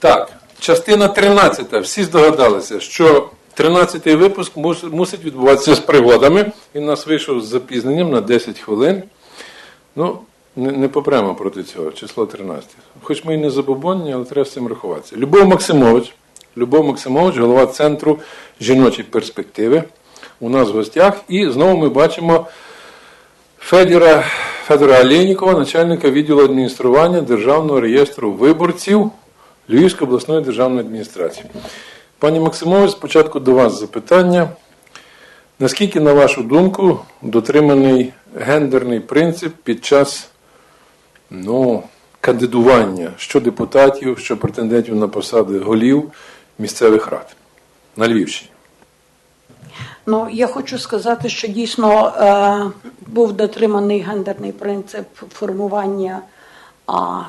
Так, частина 13. Всі здогадалися, що 13-й випуск мусить відбуватися з пригодами. Він нас вийшов з запізненням на 10 хвилин. Ну, не, попремо проти цього, число 13. Хоч ми і не забобонні, але треба з цим рахуватися. Любов Максимович, Любов Максимович, голова Центру жіночої перспективи. У нас в гостях. І знову ми бачимо Федора, Федора Олєнікова, начальника відділу адміністрування Державного реєстру виборців Львівської обласної державної адміністрації. Пані Максимович, спочатку до вас запитання. Наскільки, на вашу думку, дотриманий гендерний принцип під час ну, кандидування що депутатів, що претендентів на посади голів місцевих рад на Львівщині? Ну, я хочу сказати, що дійсно е, був дотриманий гендерний принцип формування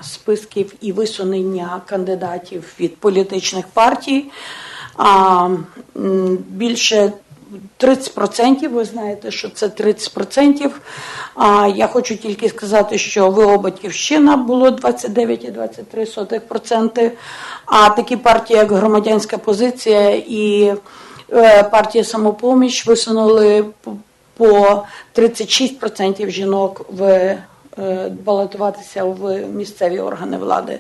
списків і висунення кандидатів від політичних партій. Більше 30%, ви знаєте, що це 30%. А, я хочу тільки сказати, що ВО Батьківщина було 29,23%, а такі партії, як громадянська позиція і Е, партія самопоміч висунули по- по 36% жінок в балотуватися в місцеві органи влади.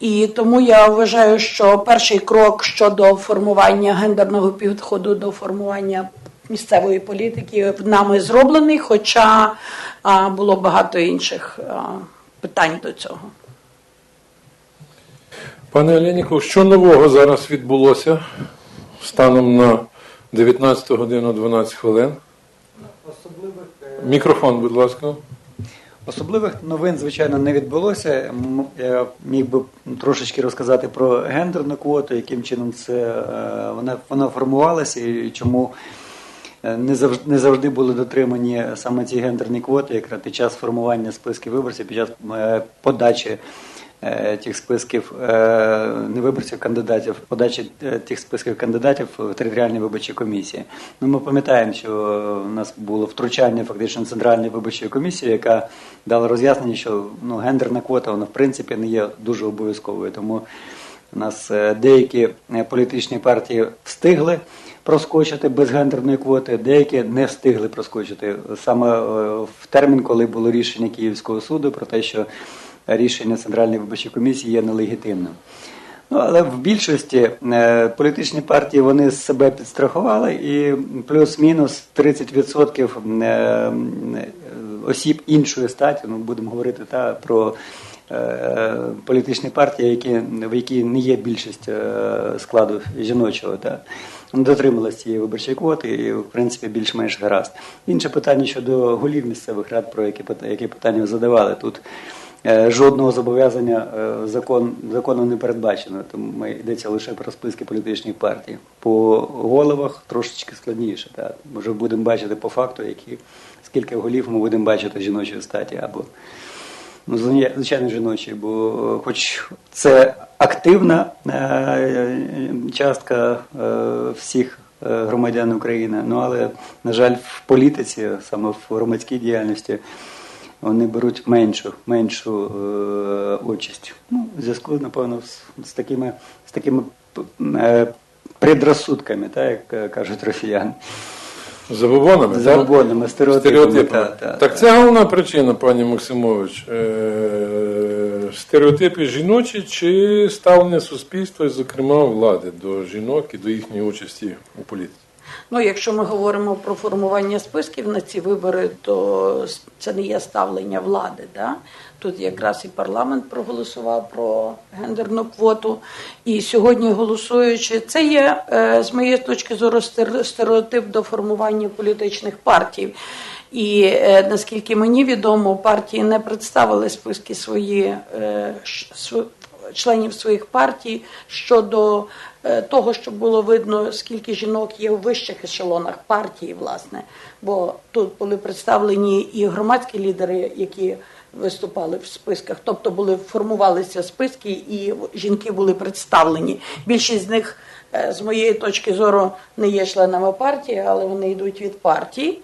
І тому я вважаю, що перший крок щодо формування гендерного підходу до формування місцевої політики нами зроблений, хоча було багато інших питань до цього. Пане Оленіков, що нового зараз відбулося станом на 19 годину 12 хвилин? Особливих, е, Мікрофон, будь ласка. Особливих новин, звичайно, не відбулося. Я міг би трошечки розказати про гендерну квоту, яким чином це е, вона, вона формувалася і чому е, не завжди, не завжди були дотримані саме ці гендерні квоти, якраз під час формування списків виборців, під час е, подачі. Е, Тих списків е, не виборців кандидатів, подачі е, тих списків кандидатів в територіальні виборчі комісії. Ну, ми пам'ятаємо, що у нас було втручання фактично центральної виборчої комісії, яка дала роз'яснення, що ну, гендерна квота вона в принципі не є дуже обов'язковою. Тому у нас деякі політичні партії встигли проскочити без гендерної квоти, деякі не встигли проскочити саме в термін, коли було рішення Київського суду про те, що рішення Центральної виборчої комісії є нелегітимним. Ну, але в більшості е, політичні партії вони себе підстрахували, і плюс-мінус 30% е, е, осіб іншої статі, ну будемо говорити та, про політичні партії, які, в які не є більшість складу жіночого, та, дотрималися цієї виборчої квоти і, в принципі, більш-менш гаразд. Інше питання щодо голів місцевих рад, про які, які питання задавали тут. Е, Жодного зобов'язання е, закон, законом не передбачено, тому йдеться лише про списки політичних партій. По головах трошечки складніше. Так. Вже будемо бачити по факту, які, скільки голів ми будемо бачити жіночої статі або ну, звичайно, жіночої, бо хоч це активна е, частка е, всіх е, громадян України, ну але, на жаль, в політиці, саме в громадській діяльності, вони беруть меншу, меншу е, участь. Ну, в зв'язку, напевно, з, з такими, з такими е, предрозсудками, так, як е, кажуть росіяни. Забобонами? Забобонами, стереотипами, Стереотипами. так, так, так так. це головна причина, пані Максимович. Е, стереотипи жіночі чи ставлення суспільства, і, зокрема влади до жінок і до їхньої участі у політиці? Ну, якщо ми говоримо про формування списків на ці вибори, то це не є ставлення влади. Да? Тут якраз і парламент проголосував про гендерну квоту. І сьогодні голосуючи, це є е, з моєї точки зору стереотип до формування політичних партій. І е, наскільки мені відомо, партії не представили списки свої е, членів своїх партій щодо е, того, щоб було видно, скільки жінок є у вищих ешелонах партії, власне. Бо тут були представлені і громадські лідери, які виступали в списках, тобто були формувалися списки, і жінки були представлені. Більшість з них, е, з моєї точки зору, не є членами партії, але вони йдуть від партії.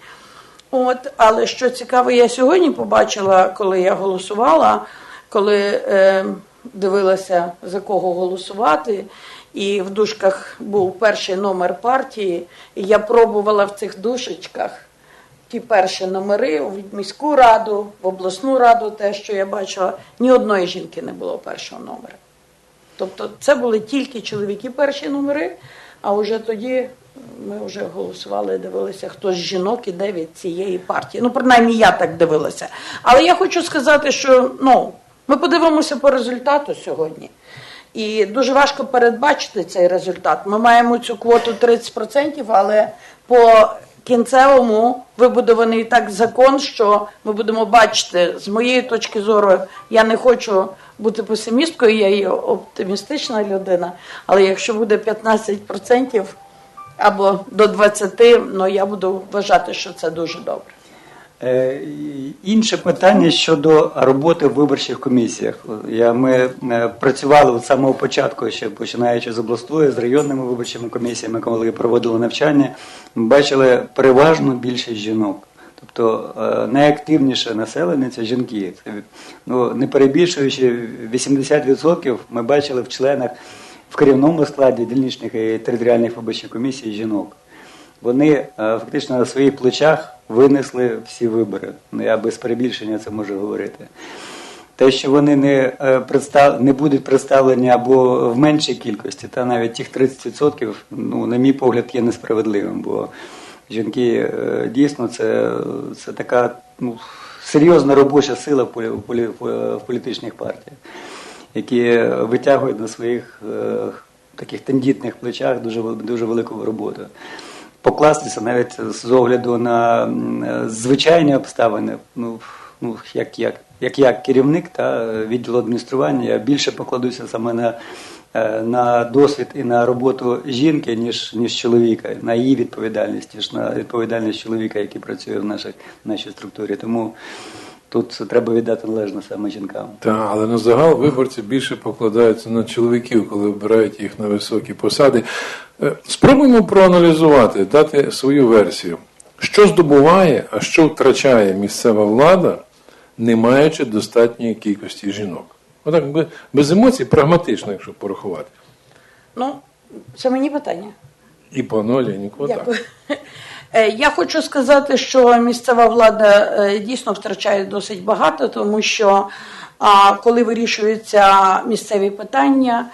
От, але що цікаво, я сьогодні побачила, коли я голосувала, коли е, дивилася за кого голосувати. І в дужках був перший номер партії. І я пробувала в цих душечках ті перші номери в міську раду, в обласну раду, те, що я бачила, ні одної жінки не було першого номера. Тобто це були тільки чоловіки перші номери, а вже тоді ми вже голосували, дивилися, хто з жінок іде від цієї партії. Ну, принаймні, я так дивилася. Але я хочу сказати, що ну, ми подивимося по результату сьогодні. І дуже важко передбачити цей результат. Ми маємо цю квоту 30%, але по кінцевому вибудований так закон, що ми будемо бачити, з моєї точки зору, я не хочу бути песимісткою, я є оптимістична людина, але якщо буде 15% або до 20%, ну я буду вважати, що це дуже добре. Е, Інше питання щодо роботи в виборчих комісіях. Ми е, працювали від самого початку, ще починаючи з обласною, з районними виборчими комісіями, коли проводили навчання, ми бачили переважно більше жінок. Тобто е, найактивніше населення це жінки. Це, ну, не перебільшуючи 80% ми бачили в членах в керівному складі дільничних і територіальних виборчих комісій жінок. Вони фактично на своїх плечах винесли всі вибори. Ну, я без перебільшення це можу говорити. Те, що вони не, е, представ... не будуть представлені або в меншій кількості, та навіть тих 30%, ну, на мій погляд, є несправедливим, бо жінки е, дійсно це, це така ну, серйозна робоча сила в, полі... в, політичних партіях, які витягують на своїх е, таких тендітних плечах дуже, дуже велику роботу покластися навіть з огляду на звичайні обставини. Ну, ну як, як, як я керівник та відділу адміністрування, я більше покладуся саме на, е, на досвід і на роботу жінки, ніж, ніж чоловіка, на її відповідальність, ніж на відповідальність чоловіка, який працює в нашій, в нашій структурі. Тому тут треба віддати належне саме жінкам. Так, але на загал виборці більше покладаються на чоловіків, коли обирають їх на високі посади. Е, Спробуємо проаналізувати, дати свою версію. Що здобуває, а що втрачає місцева влада, не маючи достатньої кількості жінок? Отак, без емоцій, прагматично, якщо порахувати. Ну, це мені питання. І по нолі, так. Е, Я хочу сказати, що місцева влада е, дійсно втрачає досить багато, тому що а, коли вирішуються місцеві питання,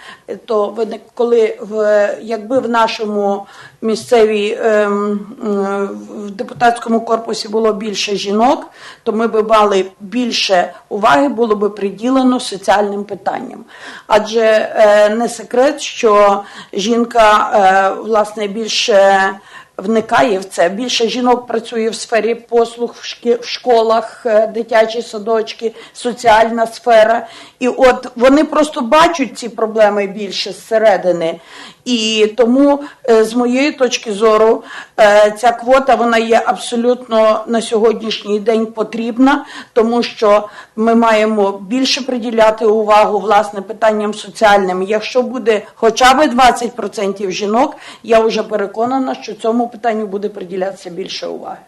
то коли в якби в нашому місцевій ем, в депутатському корпусі було більше жінок, то ми би мали більше уваги було би приділено соціальним питанням. Адже е, не секрет, що жінка е, власне більше вникає в це. Більше жінок працює в сфері послуг в школах, е, дитячі садочки, соціальна сфера. І от вони просто бачать ці проблеми більше зсередини. І тому, е, з моєї точки зору, е, ця квота вона є абсолютно на сьогоднішній день потрібна, тому що ми маємо більше приділяти увагу власне питанням соціальним. Якщо буде хоча б 20% жінок, я вже переконана, що цьому питанню буде приділятися більше уваги.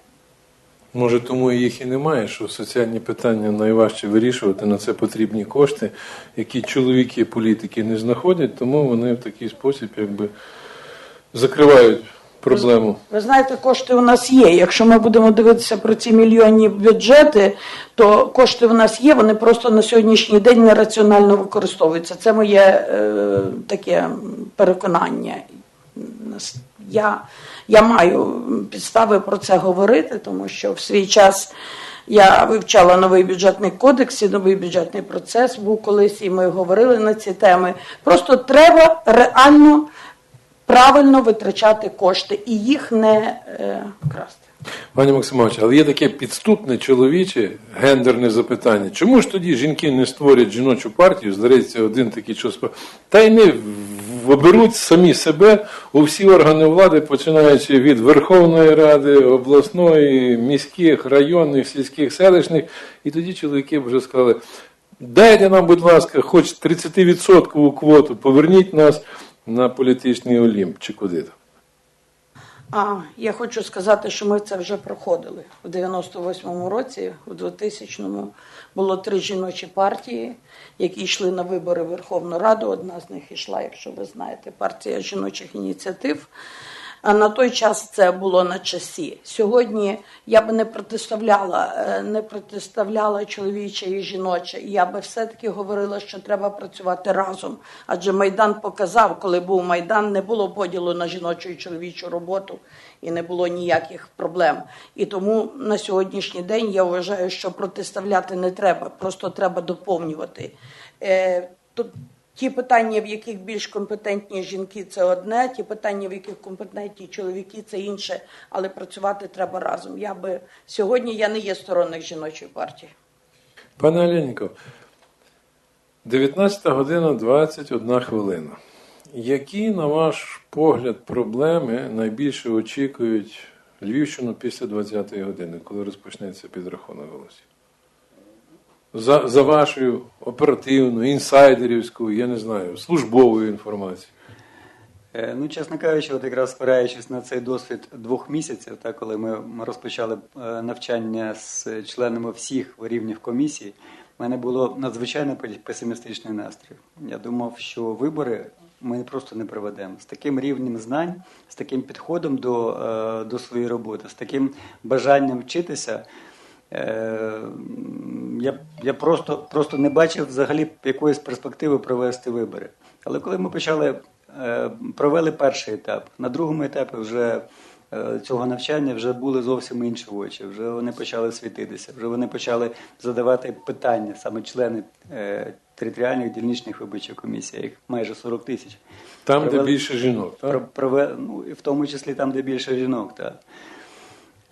Може, тому і їх і немає, що соціальні питання найважче вирішувати, на це потрібні кошти, які чоловіки, політики не знаходять, тому вони в такий спосіб якби закривають проблему. Ви знаєте, кошти у нас є. Якщо ми будемо дивитися про ці мільйонні бюджети, то кошти у нас є, вони просто на сьогоднішній день нераціонально використовуються. Це моє е, таке переконання. Я, я маю підстави про це говорити, тому що в свій час я вивчала новий бюджетний кодекс і новий бюджетний процес був колись, і ми говорили на ці теми. Просто треба реально правильно витрачати кошти і їх не е, красти. Пані Максимович, але є таке підступне чоловіче гендерне запитання. Чому ж тоді жінки не створять жіночу партію? Здається, один такий час. Та й не оберуть самі себе у всі органи влади, починаючи від Верховної Ради, обласної, міських, районних, сільських, селищних. І тоді чоловіки вже сказали: дайте нам, будь ласка, хоч 30% квоту, поверніть нас на політичний олімп чи куди там. А я хочу сказати, що ми це вже проходили у 98-му році, у 2000-му було три жіночі партії, які йшли на вибори в Верховну Раду. Одна з них йшла, якщо ви знаєте, партія жіночих ініціатив. А на той час це було на часі. Сьогодні я би не протиставляла, е, не протиставляла чоловіче і жіноче. Я би все-таки говорила, що треба працювати разом. Адже Майдан показав, коли був Майдан, не було поділу на жіночу і чоловічу роботу і не було ніяких проблем. І тому на сьогоднішній день я вважаю, що протиставляти не треба, просто треба доповнювати. Е, тут Ті питання, в яких більш компетентні жінки, це одне, ті питання, в яких компетентні чоловіки, це інше, але працювати треба разом. Я би сьогодні я не є сторонник жіночої партії. Пане Оленіков, 19 година 21 хвилина. Які, на ваш погляд, проблеми найбільше очікують Львівщину після 20-ї години, коли розпочнеться підрахунок голосів? За, за вашою оперативною, інсайдерівською, я не знаю, службовою інформацією. Е, Ну, чесно кажучи, от якраз спираючись на цей досвід двох місяців, так, коли ми, розпочали е, навчання з членами всіх рівнів комісії, в мене було надзвичайно песимістичний настрій. Я думав, що вибори ми просто не проведемо. З таким рівнем знань, з таким підходом до, е, до своєї роботи, з таким бажанням вчитися. Е, Я, я просто, просто не бачив взагалі якоїсь перспективи провести вибори. Але коли ми почали е, провели перший етап, на другому етапі вже цього навчання вже були зовсім інші очі. Вже вони почали світитися, вже вони почали задавати питання, саме члени е, територіальних дільничних виборчих комісій, їх майже 40 тисяч. Там, де більше жінок. Так? Про- прове- ну, і в тому числі там, де більше жінок. Так.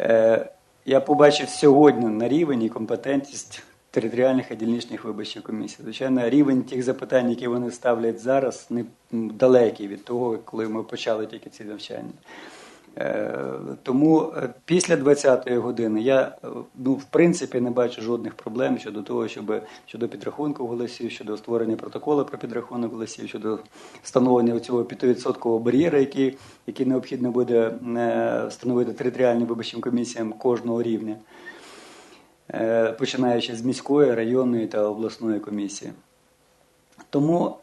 Е, я побачив сьогодні на рівень компетентність територіальних і дільничних виборчих комісій. Звичайно, рівень тих запитань, які вони ставлять зараз, не далекий від того, коли ми почали тільки ці навчання. Е, Тому е, після 20-ї години я е, ну, в принципі не бачу жодних проблем щодо того, щоб щодо підрахунку голосів, щодо створення протоколу про підрахунок голосів, щодо встановлення цього 5% бар'єра, який, який необхідно буде встановити територіальним виборчим комісіям кожного рівня, починаючи з міської, районної та обласної комісії. Тому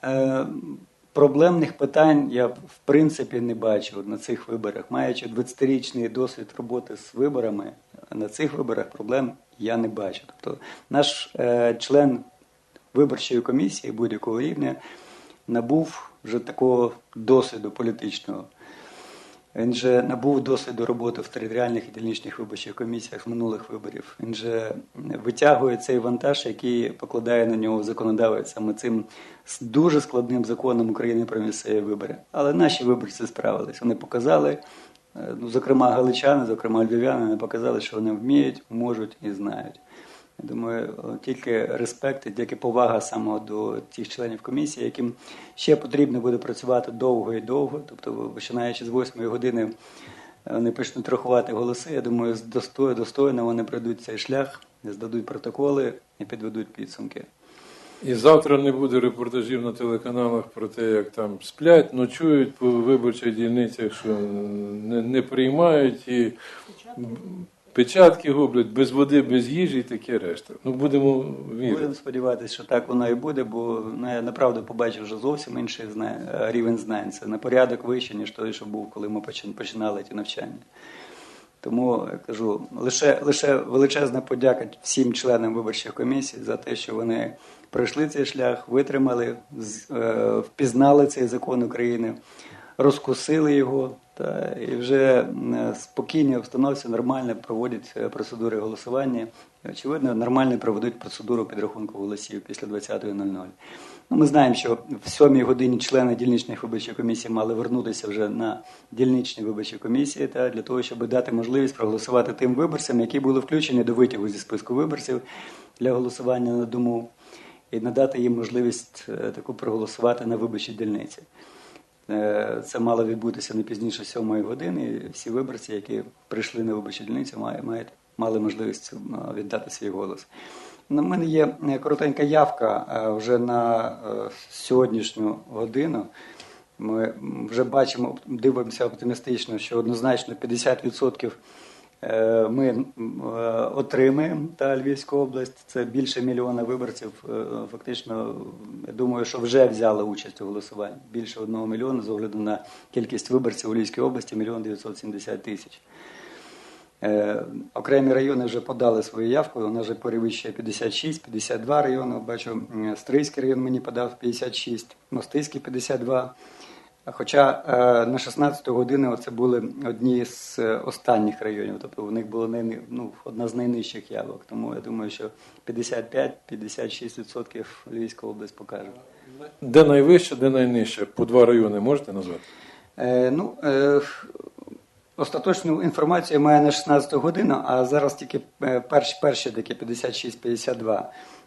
проблемних питань я в принципі не бачу на цих виборах. Маючи 20-річний досвід роботи з виборами, на цих виборах проблем я не бачу. Тобто наш е, член виборчої комісії будь-якого рівня набув вже такого досвіду політичного. Він же набув досвіду роботи в територіальних і дільничних виборчих комісіях з минулих виборів. Він же витягує цей вантаж, який покладає на нього законодавець саме цим дуже складним законом України про місцеві вибори. Але наші виборці справились. Вони показали, е, ну, зокрема, галичани, зокрема львів'яни, показали, що вони вміють, можуть і знають. Я думаю, тільки респект і тільки повага саме до тих членів комісії, яким ще потрібно буде працювати довго і довго. Тобто, починаючи з 8 години, е, вони почнуть рахувати голоси. Я думаю, достойно, достойно вони пройдуть цей шлях, здадуть протоколи і підведуть підсумки. І завтра не буде репортажів на телеканалах про те, як там сплять, ночують по виборчих дільницях, що не, не приймають і печатки гублять без води, без їжі і таке решта. Ну будемо вірити. Будемо сподіватися, що так воно і буде, бо ну, я направду побачив вже зовсім інший е, рівень знань. Це на порядок вище, ніж той, що був, коли ми починали ті навчання. Тому я кажу, лише, лише величезна подяка всім членам виборчих комісій за те, що вони пройшли цей шлях, витримали, е, впізнали цей закон України, розкусили його та, і вже е, спокійні обстановці нормально проводять е, процедури голосування. І, очевидно, нормально проведуть процедуру підрахунку голосів після 20.00. Ну, ми знаємо, що в сьомій годині члени дільничних виборчих комісій мали вернутися вже на дільничні виборчі комісії та для того, щоб дати можливість проголосувати тим виборцям, які були включені до витягу зі списку виборців для голосування на дому, і надати їм можливість е, таку проголосувати на виборчій дільниці. Е, Це мало відбутися не пізніше сьомої години. Всі виборці, які прийшли на виборчу дільницю, мають, мали можливість е, віддати свій голос. На мене є е, коротенька явка вже на сьогоднішню годину. Ми вже бачимо, дивимося оптимістично, що однозначно 50% е, ми м, е, отримаємо та Львівську область. Це більше мільйона виборців. Е, Фактично, я думаю, що вже взяли участь у голосуванні. Більше одного мільйона з огляду на кількість виборців у Львівській області мільйон 970 тисяч. Е, окремі райони вже подали свою явку, вона вже перевищує 56, 52 райони. Бачу, Стрийський район мені подав 56, Мостиський 52. Хоча е, на 16 годину це були одні з останніх районів, тобто у них найни- ну, одна з найнижчих явок. Тому я думаю, що 55-56% Львівська область покаже. Де найвище, де найнижче? По два райони можете назвати? Е, ну, е, остаточну інформацію я маю на 16 годину, а зараз тільки е, перші, перші такі 56-52.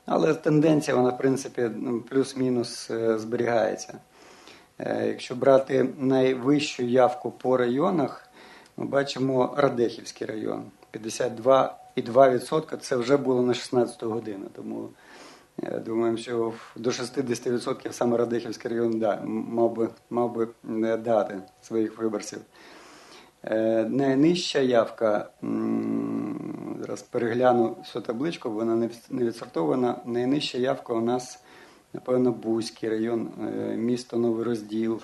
Але тенденція, вона, в принципі, ну, плюс-мінус е, зберігається. Е, якщо брати найвищу явку по районах, ми бачимо Радехівський район. 52,2% це вже було на 16 годину. Тому я думаю, що до 60% саме Радехівський район да, мав би, мав би е, дати своїх виборців. Е, Найнижча явка, зараз перегляну всю табличку, вона не відсортована. Найнижча явка у нас, напевно, Бузький район, е, місто Новий Розділ,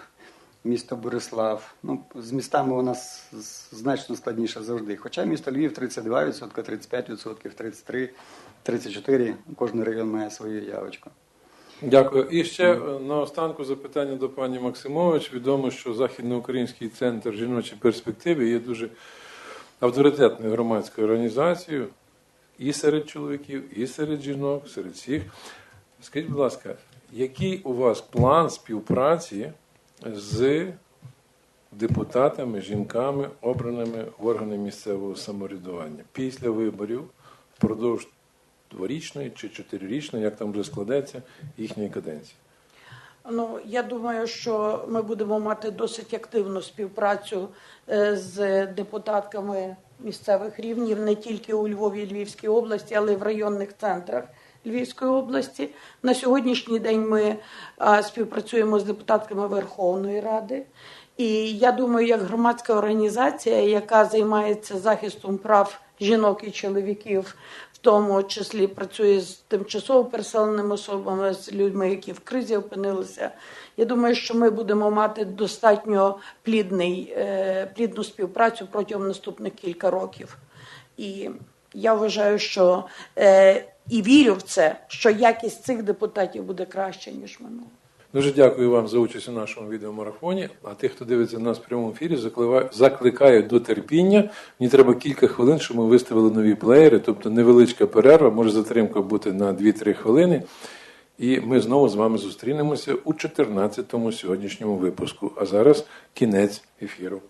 місто Борислав. Ну, з містами у нас значно складніше завжди. Хоча місто Львів 32%, 35%, 33%, 34%. Кожен район має свою явочку. Дякую. І ще е, на останку запитання до пані Максимович. Відомо, що Західноукраїнський центр жіночої перспективи є дуже авторитетною громадською організацією і серед чоловіків, і серед жінок, серед всіх. Скажіть, будь ласка, який у вас план співпраці з депутатами, жінками, обраними в органи місцевого самоврядування після виборів впродовж дворічної чи чотирирічної, як там вже складеться, їхньої каденції? Ну, я думаю, що ми будемо мати досить активну співпрацю е, з депутатками місцевих рівнів не тільки у Львові і Львівській області, але й в районних центрах Львівської області. На сьогоднішній день ми співпрацюємо з депутатками Верховної Ради. І я думаю, як громадська організація, яка займається захистом прав жінок і чоловіків, в тому числі працює з тимчасово переселеними особами, з людьми, які в кризі опинилися. Я думаю, що ми будемо мати достатньо плідний, е, плідну співпрацю протягом наступних кілька років. І я вважаю, що е, і вірю в це, що якість цих депутатів буде краще ніж минулого. Дуже дякую вам за участь у нашому відеомарафоні. А тих, хто дивиться нас в прямому ефірі, закликаю до терпіння. Мені треба кілька хвилин, щоб ми виставили нові плеєри, тобто невеличка перерва, може затримка бути на 2-3 хвилини. І ми знову з вами зустрінемося у 14-му сьогоднішньому випуску. А зараз кінець ефіру.